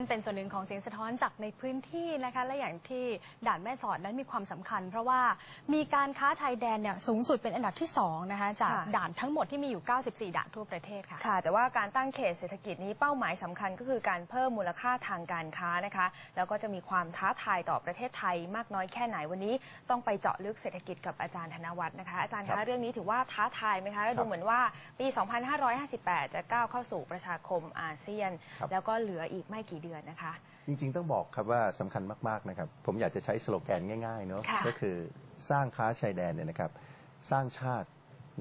เป็นส่วนหนึ่งของเสียงสะท้อนจากในพื้นที่นะคะและอย่างที่ด่านแม่สอดนั้นมีความสำคัญ เพราะว่ามีการค้าชายแดนเนี่ยสูงสุดเป็นอันดับที่2นะคะจากค่ะด่านทั้งหมดที่มีอยู่ 94 ด่านทั่วประเทศค่ะค่ะ แต่ว่าการตั้งเขตเศรษฐกิจนี้เป้าหมายสำคัญก็คือการเพิ่มมูลค่าทางการค้านะคะ แล้วก็จะมีความท้าทายต่อประเทศไทยมากน้อยแค่ไหนวันนี้ ต้องไปเจาะลึกเศรษฐกิจกับอาจารย์ธนวัฒน์นะคะอาจารย์ครัคะบเรื่องนี้ถือว่าท้าทายไหมคะครัดูบเหมือนว่าปี 2558 จะก้าวเข้าสู่ประชาคมอาเซียนครับแล้วก็เหลืออีกไม่กี่เดือนนะคะ จริง ๆ ต้องบอกครับว่าสำคัญมากๆนะครับ ผมอยากจะใช้สโลแกนง่ายๆเนอะค่ะก็คือสร้างค้าชายแดนเนี่ยนะครับ สร้างชาติ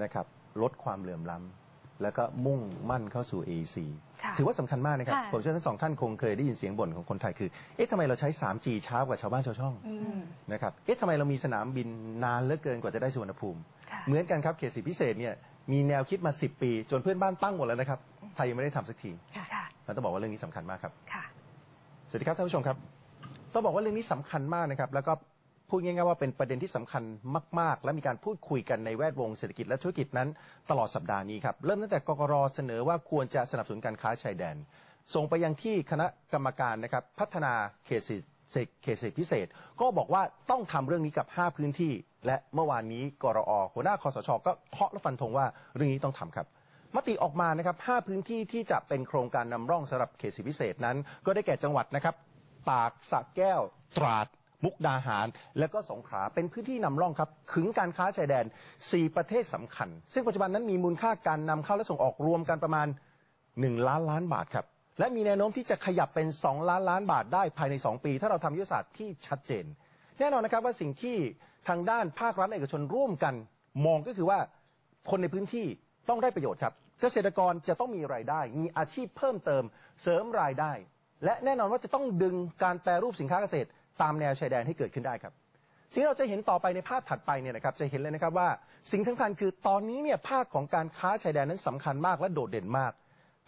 นะครับลดความเหลื่อมล้ำแล้วก็มุ่งมั่นเข้าสู่ AEC ค่ะถือว่าสำคัญมากนะครับค่ะผมเชื่อทั้งสองท่านคงเคยได้ยินเสียงบ่นของคนไทยคือ เอ๊ะทำไมเราใช้ 3G ช้ากว่าชาวบ้านชาวช่องอืมนะครับ เอ๊ะทำไมเรามีสนามบินนานเหลือเกินกว่าจะได้สุวรรณภูมิค่ะเหมือนกันครับเขตสิทธิพิเศษเนี่ยมีแนวคิดมา 10 ปี จนเพื่อนบ้านตั้งหมดแล้วนะครับ ไทยยังไม่ได้ทำสักทีค่ะค่ะเราต้องบอกว่าเรื่องนี้สำคัญมากครับค่ะ สวัสดีครับท่านผู้ชมครับต้องบอกว่าเรื่องนี้สำคัญมากนะครับ แล้วก็พูดง่ายๆว่าเป็นประเด็นที่สำคัญมาก ๆ และมีการพูดคุยกันในแวดวงเศรษฐกิจและธุรกิจนั้นตลอดสัปดาห์นี้ครับ เริ่มตั้งแต่กกรเสนอว่าควรจะสนับสนุนการค้าชายแดน ส่งไปยังที่คณะกรรมการนะครับพัฒนาเขตเศรษฐเขตเศรษฐกิจพิเศษ ก็บอกว่าต้องทำเรื่องนี้กับ 5 พื้นที่ และเมื่อวานนี้กรอหัวหน้าคอสช ก็เคาะและฟันธงว่าเรื่องนี้ต้องทำครับ มติออกมานะครับ5พื้นที่ที่จะเป็นโครงการนำร่องสำหรับเขตสิพิเศษนั้น ก็ได้แก่จังหวัดนะครับตากสระแก้ว ตราดมุกดาหาร และก็สงขลาเป็นพื้นที่นำร่องครับขึงการค้าชายแดน 4 ประเทศสำคัญ ซึ่งปัจจุบันนั้นมีมูลค่าการนำเข้าและส่งออกรวมกันประมาณ 1 ล้านล้านบาทครับ และมีแนวโน้มที่จะขยับเป็น 2 ล้านล้านบาทได้ภายใน 2 ปี ถ้าเราทำยุทธศาสตร์ที่ชัดเจน แน่นอนนะครับว่าสิ่งที่ทางด้านภาครัฐและเอกชนร่วมกัน มองก็คือว่าคนในพื้นที่ ต้องได้ประโยชน์ครับ เกษตรกรจะต้องมีรายได้ มีอาชีพเพิ่มเติม เสริมรายได้ และแน่นอนว่าจะต้องดึงการแปรรูปสินค้าเกษตร ตามแนวชายแดนให้เกิดขึ้นได้ครับสิ่งที่เราจะเห็นต่อไปในภาพถัดไปเนี่ยนะครับจะเห็นเลยนะครับว่าสิ่งสำคัญคือตอนนี้เนี่ยภาคของการค้าชายแดนนั้นสำคัญมากและโดดเด่นมาก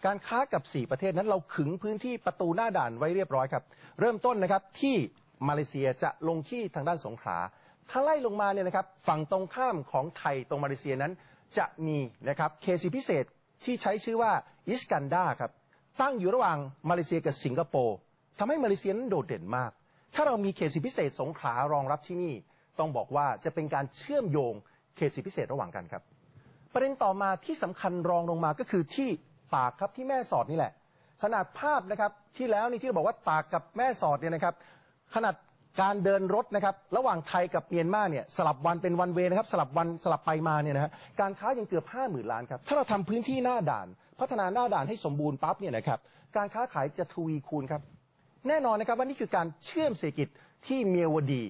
การค้ากับ 4 ประเทศนั้นเราขึงพื้นที่ประตูหน้าด่านไว้เรียบร้อยครับ เริ่มต้นนะครับที่มาเลเซียจะลงที่ทางด้านสงขลาถ้าไล่ลงมาเนี่ยนะครับฝั่งตรงข้ามของไทยตรงมาเลเซียนั้น จะมีนะครับเคสีพิเศษที่ใช้ชื่อว่าอิสกันดาครับตั้งอยู่ระหว่างมาเลเซียกับสิงคโปร์ทำให้มาเลเซียนั้นโดดเด่นมาก ถ้าเรามีเขตสิทธิพิเศษสงขลารองรับที่นี่ ต้องบอกว่าจะเป็นการเชื่อมโยงเขตสิทธิพิเศษระหว่างกันครับ ประเด็นต่อมาที่สำคัญรองลงมาก็คือที่ตากครับที่แม่สอดนี่แหละ ขนาดภาพนะครับที่แล้วนี่ที่เราบอกว่าตากกับแม่สอดเนี่ยนะครับ ขนาด การเดินรถนะครับระหว่างไทยกับเมียนมาเนี่ยสลับวันเป็นวันเวนะครับสลับวันสลับไปมาเนี่ยนะฮะการค้ายังเกือบ 5 0,000 ล้านครับถ้าเราทำพื้นที่หน้าด่าน พัฒนาหน้าด่านให้สมบูรณ์ปั๊บเนี่ยนะครับการค้าขายจะทวีคูณครับแน่นอนนะครับว่านี่คือการเชื่อมเศรษฐกิจที่เมียวดี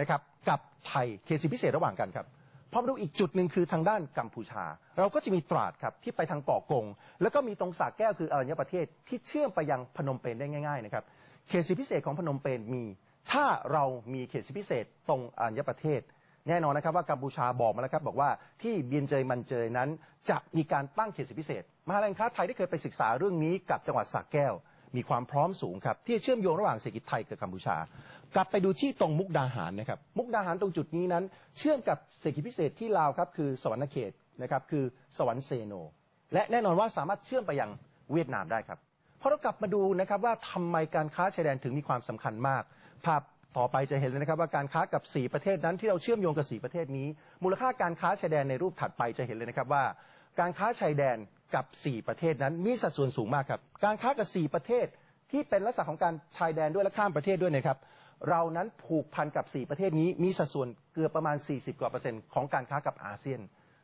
นะครับกับไทยเคสิพิเศษระหว่างกันครับพอมาดูอีกจุดหนึ่งคือทางด้านกัมพูชา เราก็จะมีตราดครับที่ไปทางเกาะกง แล้วก็มีตรงสาแก้วคืออรัญญประเทศที่เชื่อมไปยังพนมเปญได้ง่ายๆนะครับเขตสิพิเศษของพนมเปญมี ถ้าเรามีเขตสิทธิพิเศษตรงอรัญญประเทศ แน่นอนนะครับว่ากัมพูชาบอกมาแล้วครับบอกว่าที่เบียนเจยมันเจยนั้น จะมีการตั้งเขตสิทธิพิเศษมหาลัยค้าไทยได้เคยไปศึกษาเรื่องนี้กับจังหวัดสระแก้ว มีความพร้อมสูงครับที่เชื่อมโยงระหว่างเศรษฐกิจไทยกับกัมพูชา กลับไปดูที่ตรงมุกดาหารนะครับมุกดาหารตรงจุดนี้นั้น เชื่อมกับเศรษฐกิจพิเศษที่ลาวครับคือสวรรณเขตนะครับคือสวรรค์เซโน และแน่นอนว่าสามารถเชื่อมไปยังเวียดนามได้ครับพอเรากลับมาดูนะครับว่าทำไมการค้าชายแดนถึงมีความสำคัญมาก ภาพต่อไปจะเห็นเลยนะครับว่าการค้ากับ 4 ประเทศนั้นที่เราเชื่อมโยงกับ 4 ประเทศนี้ มูลค่าการค้าชายแดนในรูปถัดไปจะเห็นเลยนะครับว่า การค้าชายแดนกับ 4 ประเทศนั้นมีสัดส่วนสูงมากครับ การค้ากับ 4 ประเทศที่เป็นลักษณะของการชายแดนด้วยและข้ามประเทศด้วยนะครับ เรานั้นผูกพันกับ 4 ประเทศนี้มีสัดส่วนเกือบประมาณ 40 กว่าเปอร์เซ็นต์ของการค้ากับอาเซียน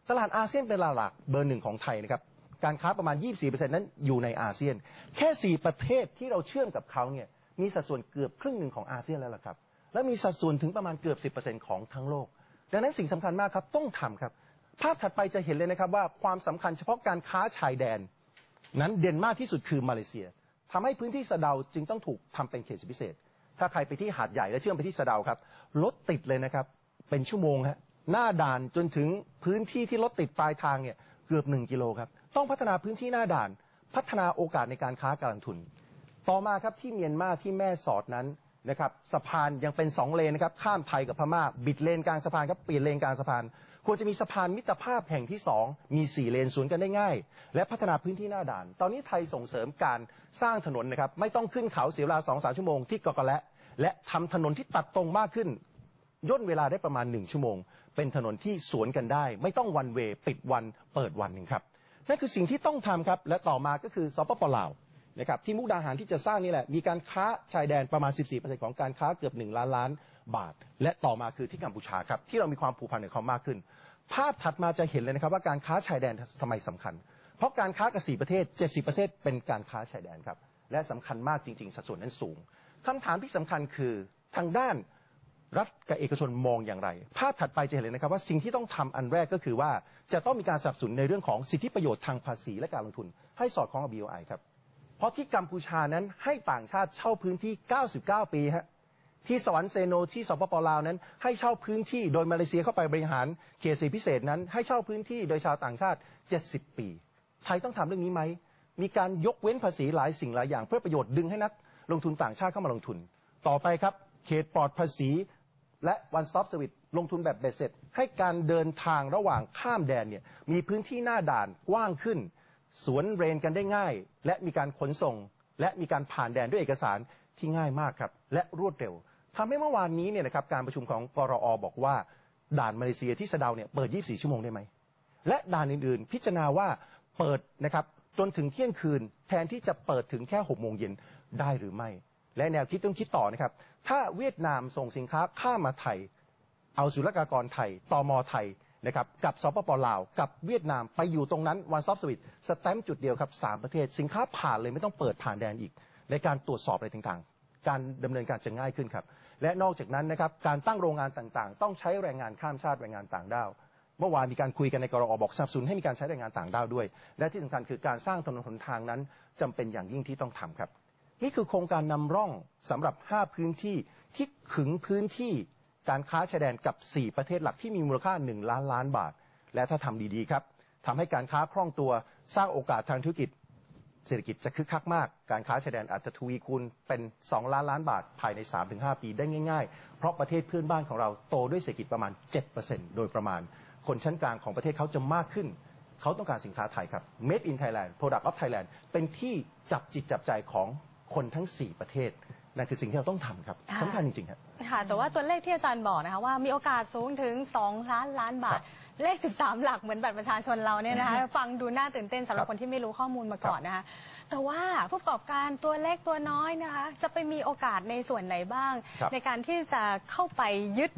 ตลาดอาเซียนเป็นตลาดหลักเบอร์หนึ่งของไทยนะครับ การค้าประมาณ 24%นั้นอยู่ในอาเซียน แค่ 4 ประเทศที่เราเชื่อมกับเขาเนี่ย มีสัดส่วนเกือบครึ่งหนึ่งของอาเซียนแล้วล่ะครับ และมีสัดส่วนถึงประมาณเกือบ 10%ของทั้งโลก ดังนั้นสิ่งสำคัญมากครับต้องทำครับ ภาพถัดไปจะเห็นเลยนะครับว่าความสำคัญเฉพาะการค้าชายแดน นั้นเด่นมากที่สุดคือมาเลเซียทำให้พื้นที่สะเดาจึงต้องถูกทำเป็นเขตพิเศษ ถ้าใครไปที่หาดใหญ่และเชื่อมไปที่สะเดาครับรถติดเลยนะครับเป็นชั่วโมงฮะหน้าด่านจนถึงพื้นที่ที่รถติดปลายทางเนี่ยเกือบ 1 กิโลครับ ต้องพัฒนาพื้นที่หน้าด่าน พัฒนาโอกาสในการค้าการลงทุน ต่อมาครับที่เมียนมาที่แม่สอดนั้นนะครับสะพานยังเป็นสองเลนนะครับข้ามไทยกับพม่าบิดเลนกลางสะพานครับเปลี่ยนเลนกลางสะพาน ควรจะมีสะพานมิตรภาพแห่งที่สองมีสี่เลนสวนกันได้ง่าย และพัฒนาพื้นที่หน้าด่าน ตอนนี้ไทยส่งเสริมการสร้างถนนนะครับไม่ต้องขึ้นเขาเสียเวลาสองสามชั่วโมงที่กกและและทำถนนที่ตัดตรงมากขึ้นย่นเวลาได้ประมาณ 1 ชั่วโมง เป็นถนนที่สวนกันได้ ไม่ต้องวันเวปิดวันเปิดวันหนึ่งครับนั่นคือสิ่งที่ต้องทำครับและต่อมาก็คือสปปลาว นะครับที่มุกดาหารที่จะสร้างนี่แหละ มีการค้าชายแดนประมาณ 14%ของการค้าเกือบ 1 ล้านล้านบาท และต่อมาคือที่กัมพูชาครับที่เรามีความผูกพันกับเขามากขึ้น ภาพถัดมาจะเห็นเลยนะครับว่าการค้าชายแดนทำไมสำคัญ เพราะการค้ากับ4ประเทศ 70%เป็นการค้าชายแดนครับและสำคัญมากจริง ๆ สัดส่วนนั้นสูงคำถามที่สำคัญคือทางด้านรัฐกับเอกชนมองอย่างไร ภาพถัดไปจะเห็นเลยนะครับว่าสิ่งที่ต้องทำอันแรกก็คือว่าจะต้องมีการสนับสนุนในเรื่องของสิทธิประโยชน์ทางภาษีและการลงทุน ให้สอดคล้องกับ BOI ครับ เพราะที่กัมพูชานั้นให้ต่างชาติเช่าพื้นที่ 99 ปีฮะที่สวรรค์เซโนที่สปปลาวนั้น ให้เช่าพื้นที่โดยมาเลเซียเข้าไปบริหารเขตเศรษฐกิจพิเศษนั้น ให้เช่าพื้นที่โดยชาวต่างชาติ 70 ปี ไทยต้องทำเรื่องนี้ไหม มีการยกเว้นภาษีหลายสิ่งหลายอย่างเพื่อประโยชน์ดึงให้นักลงทุนต่างชาติเข้ามาลงทุน ต่อไปครับ เขตปลอดภาษี และ one stop service ลงทุนแบบเบ็ดเสร็จ ให้การเดินทางระหว่างข้ามแดนเนี่ยมีพื้นที่หน้าด่านกว้างขึ้น สวนเรนกันได้ง่าย และมีการขนส่ง และมีการผ่านแดนด้วยเอกสารที่ง่ายมากครับ และรวดเร็วทำให้เมื่อวานนี้เนี่ยนะครับการประชุมของกรอบอกว่า ด่านมาเลเซียที่สะเดาเนี่ยเปิด 24 ชั่วโมงได้ไหมและด่านอื่นๆ พิจารณาว่าเปิดนะครับจนถึงเที่ยงคืน แทนที่จะเปิดถึงแค่6โมงเย็นได้หรือไม่ และแนวคิดต้องคิดต่อนะครับ ถ้าเวียดนามส่งสินค้าข้ามมาไทย เอาศุลกากรไทยตมไทย นะครับกับสปปลาวกับเวียดนามไปอยู่ตรงนั้นวันซอฟสวิตสแตมป์จุดเดียวครับสามประเทศสินค้าผ่านเลยไม่ต้องเปิดผ่านแดนอีก ในการตรวจสอบอะไรต่างๆ การดำเนินการจะง่ายขึ้นครับ และนอกจากนั้นนะครับการตั้งโรงงานต่างๆ ต้องใช้แรงงานข้ามชาติแรงงานต่างด้าวเมื่อวานมีการคุยกันในกรอบอกสนับสนุนให้มีการใช้แรงงานต่างด้าวด้วย และที่สำคัญคือการสร้างถนนหนทางนั้นจำเป็นอย่างยิ่งที่ต้องทำครับ นี่คือโครงการนำร่องสำหรับ 5 พื้นที่ที่ขึงพื้นที่ การค้าชายแดนกับ 4 ประเทศหลักที่มีมูลค่า 1 ล้านล้านบาท และถ้าทำดีๆครับทำให้การค้าคล่องตัวสร้างโอกาสทางธุรกิจ เศรษฐกิจจะคึกคักมาก การค้าชายแดนอาจจะทวีคูณเป็น 2 ล้านล้านบาทภายใน 3-5 ปีได้ง่าย ๆ เพราะประเทศเพื่อนบ้านของเราโตด้วยเศรษฐกิจประมาณ 7%โดยประมาณ คนชั้นกลางของประเทศเขาจะมากขึ้น เขาต้องการสินค้าไทยครับ Made in Thailand Product of Thailand เป็นที่จับจิตจับใจของคนทั้ง 4 ประเทศ นั่นคือสิ่งที่เราต้องทำครับค่ะ สำคัญจริงๆครับ ค่ะ แต่ว่าตัวเลขที่อาจารย์บอกนะคะว่ามีโอกาสสูงถึง 2 ล้านล้านบาทเลข 13 หลักเหมือนบัตรประชาชนเราเนี่ยนะคะ ฟังดูน่าตื่นเต้นสำหรับครับคนที่ไม่รู้ข้อมูลมาก่อนนะคะ แต่ว่าผู้ประกอบการตัวเล็กตัวน้อยนะคะ จะไปมีโอกาสในส่วนไหนบ้าง ครับในการที่จะเข้าไปยึด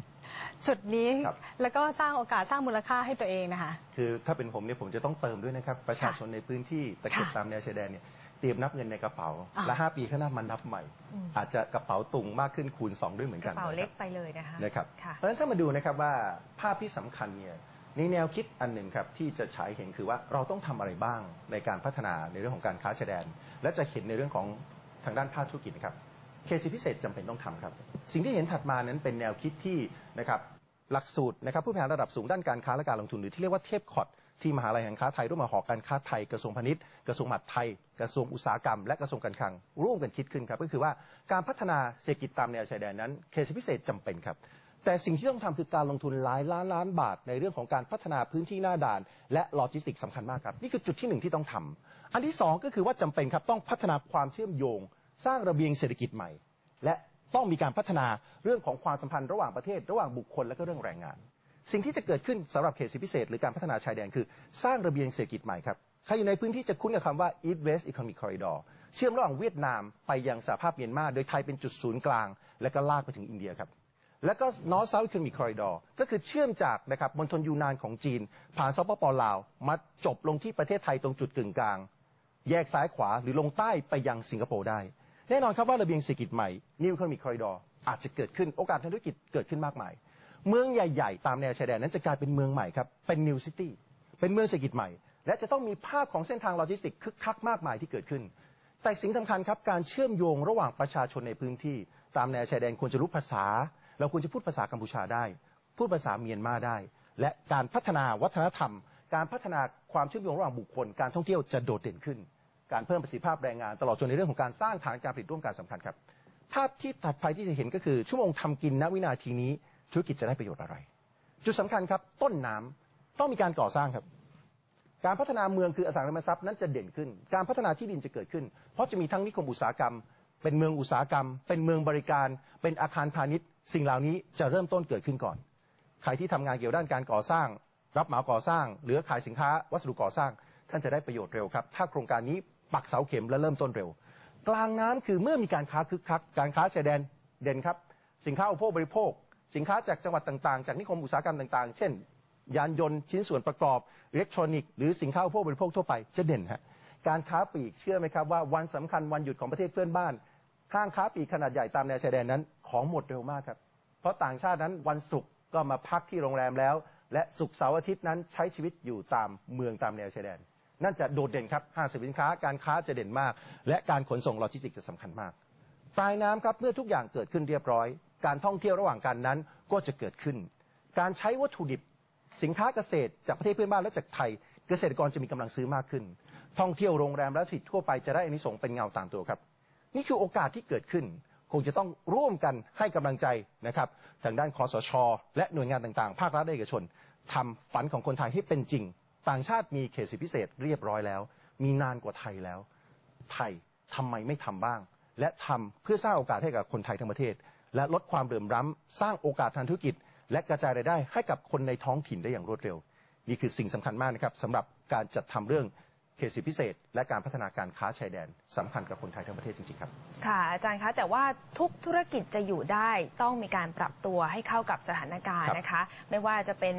จุดนี้ ครับ แล้วก็สร้างโอกาสสร้างมูลค่าให้ตัวเองนะคะ คือถ้าเป็นผมเนี่ยผมจะต้องเติมด้วยนะครับ ประชาชนในพื้นที่ตะเข็บค่ะตามแนวชายแดนเนี่ย เตรียมนับเงินในกระเป๋า อ่าและ 5 ปีข้างหน้ามันนับใหม่ อืมอาจจะกระเป๋าตุงมากขึ้นคูณ 2 ด้วยเหมือนกกันระเป๋านะคเล็รักบไปเลยนะคะนะครับ ค่ะ เพราะฉะนั้นถ้ามาดูนะครับว่าภาพที่สำคัญเนี่ยในแนวคิดอันหนึ่งครับที่จะฉายเห็นคือว่าเราต้องทำอะไรบ้างในการพัฒนาในเรื่องของการค้าชายแดน และจะเห็นในเรื่องของทางด้านภาคธุรกิจนะครับเคสพิเศษจำเป็นต้องทำครับ สิ่งที่เห็นถัดมานั้นเป็นแนวคิดที่นะครับหลักสูตรนะครับผู้บริหารระดับสูงด้านการค้าและการลงทุนหรือที่เรียกว่าเทพคอร์ด ที่มหาลัยแห่งค้าไทยร่วมกับหอการค้าไทยกระทรวงพาณิชย์กระทรวงมหาดไทย กระทรวงอุตสาหกรรม และกระทรวงการคลัง ร่วมกันคิดขึ้นครับก็คือว่าการพัฒนาเศรษฐกิจตามแนวชายแดนนั้นเคสพิเศษจำเป็นครับแต่สิ่งที่ต้องทำคือการลงทุนหลายล้านล้านบาท ในเรื่องของการพัฒนาพื้นที่หน้าด่าน และโลจิสติกส์สำคัญมากครับ นี่คือจุดที่หนึ่งที่ต้องทำอันที่สองก็คือว่าจำเป็นครับต้องพัฒนาความเชื่อมโยง สร้างระเบียงเศรษฐกิจใหม่ และต้องมีการพัฒนาเรื่องของความสัมพันธ์ระหว่างประเทศ ระหว่างบุคคลและก็เรื่องแรงงาน สิ่งที่จะเกิดขึ้นสำหรับเขตสิพิเศษ หรือการพัฒนาชายแดนคือสร้างระเบียงเศรษฐกิจใหม่ครับใครอยู่ในพื้นที่จะคุ้นกับคำว่า East West Economic Corridor เชื่อมระหว่างเวียดนามไปยังสหภาพเมียนมา โดยไทยเป็นจุดศูนย์กลาง และก็ลากไปถึงอินเดียครับแล้วก็ North South Economic Corridor ก็คือเชื่อมจากนะครับมณฑลยูนานของจีน ผ่านสปปลาว มาจบลงที่ประเทศไทยตรงจุดกึ่งกลาง แยกซ้ายขวาหรือลงใต้ไปยังสิงคโปร์ได้ แน่นอนครับว่าระเบียงเศรษฐกิจใหม่ New Economic Corridor อาจจะเกิดขึ้นโอกาสทางธุรกิจเกิดขึ้นมากมาย เมืองใหญ่ ๆ ตามแนวชายแดนนั้นจะกลายเป็นเมืองใหม่ครับ เป็น New City เป็นเมืองเศรษฐกิจใหม่ และจะต้องมีภาพของเส้นทางโลจิสติกคึกคักมากมายที่เกิดขึ้น แต่สิ่งสำคัญครับการเชื่อมโยงระหว่างประชาชนในพื้นที่ ตามแนวชายแดนควรจะรู้ภาษา เราควรจะพูดภาษากัมพูชาได้ พูดภาษาเมียนมาได้ และการพัฒนาวัฒนธรรม การพัฒนาความเชื่อมโยงระหว่างบุคคล การท่องเที่ยวจะโดดเด่นขึ้น การเพิ่มประสิทธิภาพแรงงาน ตลอดจนในเรื่องของการสร้างฐานการผลิตร่วมกันสำคัญครับภาพที่ถัดไปที่จะเห็นก็คือชั่วโมงทำกินณวินาทีนี้ ธุรกิจจะได้ประโยชน์อะไร จุดสำคัญครับ ต้นน้ำต้องมีการก่อสร้างครับ การพัฒนาเมืองคืออสังหาริมทรัพย์นั้นจะเด่นขึ้น การพัฒนาที่ดินจะเกิดขึ้น เพราะจะมีทั้งนิคมอุตสาหกรรม เป็นเมืองอุตสาหกรรม เป็นเมืองบริการ เป็นอาคารพาณิชย์ สิ่งเหล่านี้จะเริ่มต้นเกิดขึ้นก่อน ใครที่ทำงานเกี่ยวด้านการก่อสร้าง รับเหมาก่อสร้าง หรือขายสินค้า วัสดุก่อสร้าง ท่านจะได้ประโยชน์เร็วครับ ถ้าโครงการนี้ปักเสาเข็มและเริ่มต้นเร็ว กลางน้ำคือเมื่อมีการค้าคึกคัก การค้าชายแดนเด่นครับ สินค้าอุปโภคบริโภค สินค้าจากจังหวัดต่างๆ จากนิคมอุตสาหกรรมต่างๆ เช่น ยานยนต์ชิ้นส่วนประกอบอิเล็กทรอนิกส์หรือสินค้าอุปโภคบริโภคทั่วไปจะเด่นฮะการค้าปลีกเชื่อไหมครับว่าวันสำคัญวันหยุดของประเทศเพื่อนบ้านห้างค้าปลีกขนาดใหญ่ตามแนวชายแดนนั้น ของหมดเร็วมากครับ เพราะต่างชาตินั้นวันศุกร์ก็มาพักที่โรงแรมแล้ว และศุกร์เสาร์อาทิตย์นั้นใช้ชีวิตอยู่ตามเมืองตามแนวชายแดน นั่นจะโดดเด่นครับห้างสรรพสินค้าการค้าจะเด่นมาก และการขนส่งโลจิสติกส์จะสำคัญมากปลายน้ำครับเมื่อทุกอย่างเกิดขึ้นเรียบร้อย การท่องเที่ยวระหว่างกันนั้นก็จะเกิดขึ้น การใช้วัตถุดิบสินค้าเกษตรจากประเทศเพื่อนบ้านและจากไทย เกษตรกรจะมีกำลังซื้อมากขึ้น ท่องเที่ยวโรงแรมและธุรกิจทั่วไปจะได้อานิสงส์เป็นเงาตามตัวครับ นี่คือโอกาสที่เกิดขึ้น คงจะต้องร่วมกันให้กำลังใจนะครับทางด้านคอสช และหน่วยงานต่างๆ ภาครัฐและเอกชนทำฝันของคนไทยให้เป็นจริง ต่างชาติมีเขตสิทธิพิเศษเรียบร้อยแล้ว มีนานกว่าไทยแล้ว ไทยทำไมไม่ทำบ้าง และทำเพื่อสร้างโอกาสให้กับคนไทยทั้งประเทศ และลดความเหลื่อมล้ำสร้างโอกาสทางธุรกิจ และกระจายรายได้ให้กับคนในท้องถิ่นได้อย่างรวดเร็ว นี่คือสิ่งสำคัญมากนะครับสำหรับการจัดทำเรื่องเขตสิพิเศษ และการพัฒนาการค้าชายแดนสำคัญกับคนไทยทั้งประเทศจริงๆครับค่ะอาจารย์คะแต่ว่าทุกธุรกิจจะอยู่ได้ต้องมีการปรับตัวให้เข้ากับสถานการณ์รนะคะ ไม่ว่าจะเป็น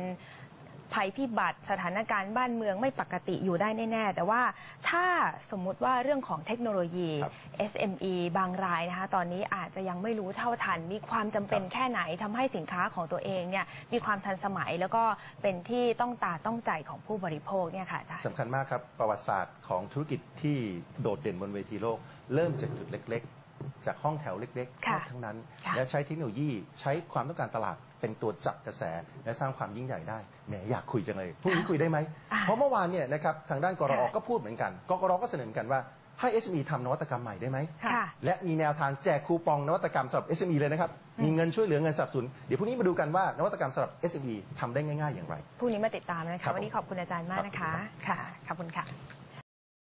ภัยพิบัติ สถานการณ์บ้านเมืองไม่ปกติอยู่ได้แน่ ๆ แต่ว่าถ้าสมมุติว่าเรื่องของเทคโนโลยีครับ SME บางรายนะคะตอนนี้อาจจะยังไม่รู้เท่าทัน มีความจำเป็นครับแค่ไหนทำให้สินค้าของตัวเองเนี่ยมีความทันสมัยแล้วก็เป็นที่ต้องตาต้องใจของผู้บริโภคเนี่ยค่ะอาจารย์สำคัญมากครับประวัติศาสตร์ของธุรกิจที่โดดเด่นบนเวทีโลก เริ่มจากจุดเล็ก ๆ จากห้องแถวเล็กๆค่ะทั้งนั้นค่ะและใช้เทคโนโลยีใช้ความต้องการตลาดเป็นตัวจับกระแส และสร้างความยิ่งใหญ่ได้แหมอยากคุยจังเลยพรุ่งนี้คุยได้ไหม อ่าเพราะเมื่อวานเนี่ยนะครับทางด้านกรอค่ะ ก็พูดเหมือนกันกกรก็เสนอเหมือนกันว่าให้ SME ทำนวัตกรรมใหม่ได้ไหม ค่ะ และมีแนวทางแจกคูปองนวัตกรรมสำหรับ SME เลยนะครับอืมมีเงินช่วยเหลือเงินสนับสนุน เดี๋ยวพรุ่งนี้มาดูกันว่านวัตกรรมสำหรับ SME ทำได้ง่าย ๆ อย่างไร พรุ่งนี้มาติดตามนะครัคะ บวันนี้ขอบคุณอาจารย์มากนะคะค่ะ ขอบคุณค่ะ